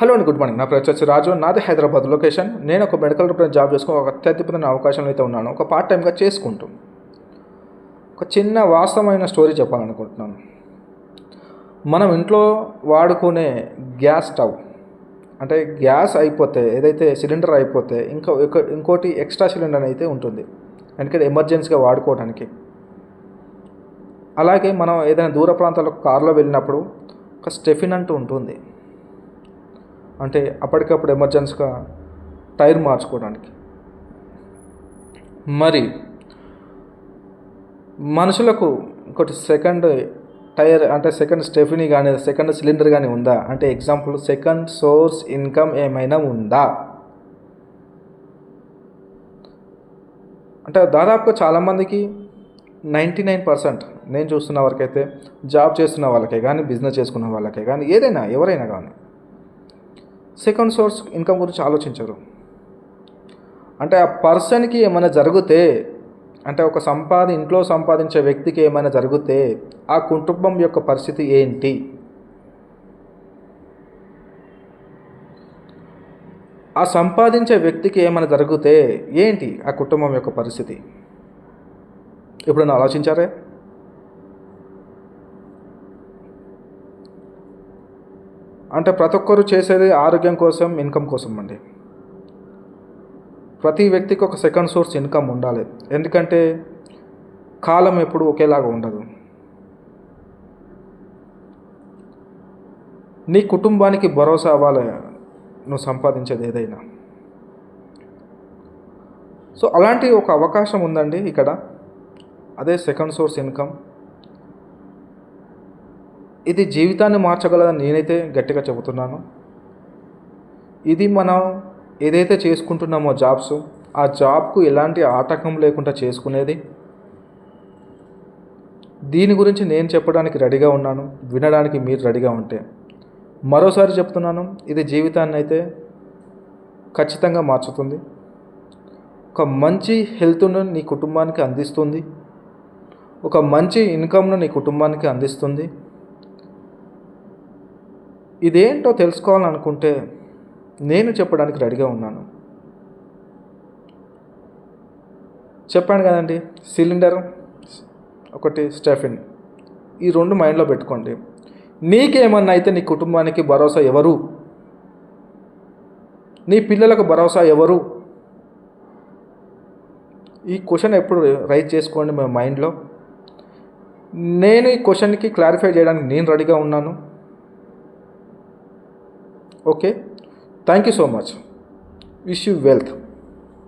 Hello అండి good morning నా పేరు వచ్చేసి రాజు. నాది హైదరాబాద్ లొకేషన్. నేను ఒక మెడికల్ రిప్రజెంట్ జాబ్ చేసుకుని ఒక అత్యద్భుతమైన అవకాశంలో అయితే ఉన్నాను. ఒక పార్ట్ టైంగా చేసుకుంటూ. ఒక చిన్న వాస్తవమైన స్టోరీ చెప్పాలనుకుంటున్నాను. మనం ఇంట్లో వాడుకునే గ్యాస్ స్టవ్ అంటే గ్యాస్ అయిపోతే ఏదైతే సిలిండర్ అయిపోతే ఇంకా ఇంకోటి ఎక్స్ట్రా సిలిండర్ అయితే ఉంటుంది. ఎందుకంటే ఎమర్జెన్సీగా వాడుకోవడానికి అలాగే మనం ఏదైనా దూర ప్రాంతాలకు కారులో వెళ్ళినప్పుడు ఒక స్టెఫిన్ అంటూ ఉంటుంది. అంటే అప్పటికప్పుడు ఎమర్జెన్సీగా టైర్ మార్చుకోవడానికి. మరి మనుషులకు ఇంకోటి సెకండ్ టైర్ అంటే సెకండ్ స్టెఫినీ కానీ సెకండ్ సిలిండర్ కానీ ఉందా? అంటే ఎగ్జాంపుల్ సెకండ్ సోర్స్ ఇన్కమ్ ఏమైనా ఉందా? అంటే దాదాపుగా చాలామందికి నైంటీ నైన్ పర్సెంట్ నేను చూస్తున్న వరకైతే జాబ్ చేస్తున్న వాళ్ళకే కానీ బిజినెస్ చేసుకున్న వాళ్ళకే కానీ ఏదైనా ఎవరైనా కానీ సెకండ్ సోర్స్ ఇన్కమ్ గురించి ఆలోచించరు. అంటే ఆ పర్సన్కి ఏమైనా జరిగితే అంటే ఒక సంపాది ఇంట్లో సంపాదించే వ్యక్తికి ఏమైనా జరిగితే ఆ కుటుంబం యొక్క పరిస్థితి ఏంటి? ఆ సంపాదించే వ్యక్తికి ఏమైనా జరిగితే ఏంటి ఆ కుటుంబం యొక్క పరిస్థితి? ఎప్పుడైనా ఆలోచించారే? అంటే ప్రతి ఒక్కరు చేసేది ఆరోగ్యం కోసం ఇన్కమ్ కోసం అండి. ప్రతి వ్యక్తికి ఒక సెకండ్ సోర్స్ ఇన్కమ్ ఉండాలి. ఎందుకంటే కాలం ఎప్పుడు ఒకేలాగా ఉండదు. నీ కుటుంబానికి భరోసా అవ్వాలి నువ్వు సంపాదించేది ఏదైనా. సో అలాంటి ఒక అవకాశం ఉందండి ఇక్కడ. అదే సెకండ్ సోర్స్ ఇన్కమ్. ఇది జీవితాన్ని మార్చగలదని నేనైతే గట్టిగా చెబుతున్నాను. ఇది మనం ఏదైతే చేసుకుంటున్నామో జాబ్స్ ఆ జాబ్కు ఎలాంటి ఆటంకం లేకుండా చేసుకునేది? దీని గురించి నేను చెప్పడానికి రెడీగా ఉన్నాను. వినడానికి మీరు రెడీగా ఉంటే. మరోసారి చెప్తున్నాను ఇది జీవితాన్ని అయితే ఖచ్చితంగా మార్చుతుంది. ఒక మంచి హెల్త్ను నీ కుటుంబానికి అందిస్తుంది. ఒక మంచి ఇన్కమ్ను నీ కుటుంబానికి అందిస్తుంది. ఇదేంటో తెలుసుకోవాలనుకుంటే నేను చెప్పడానికి రెడీగా ఉన్నాను. చెప్పాను కదండి సిలిండర్ ఒకటి స్టెఫిన్. ఈ రెండు మైండ్లో పెట్టుకోండి. నీకేమన్నా అయితే నీ కుటుంబానికి భరోసా ఎవరు? నీ పిల్లలకు భరోసా ఎవరు? ఈ క్వశ్చన్ ఎప్పుడు రైజ్ చేసుకోండి మా మైండ్లో. నేను ఈ క్వశ్చన్కి క్లారిఫై చేయడానికి నేను రెడీగా ఉన్నాను. Okay, thank you so much. Wish you wealth.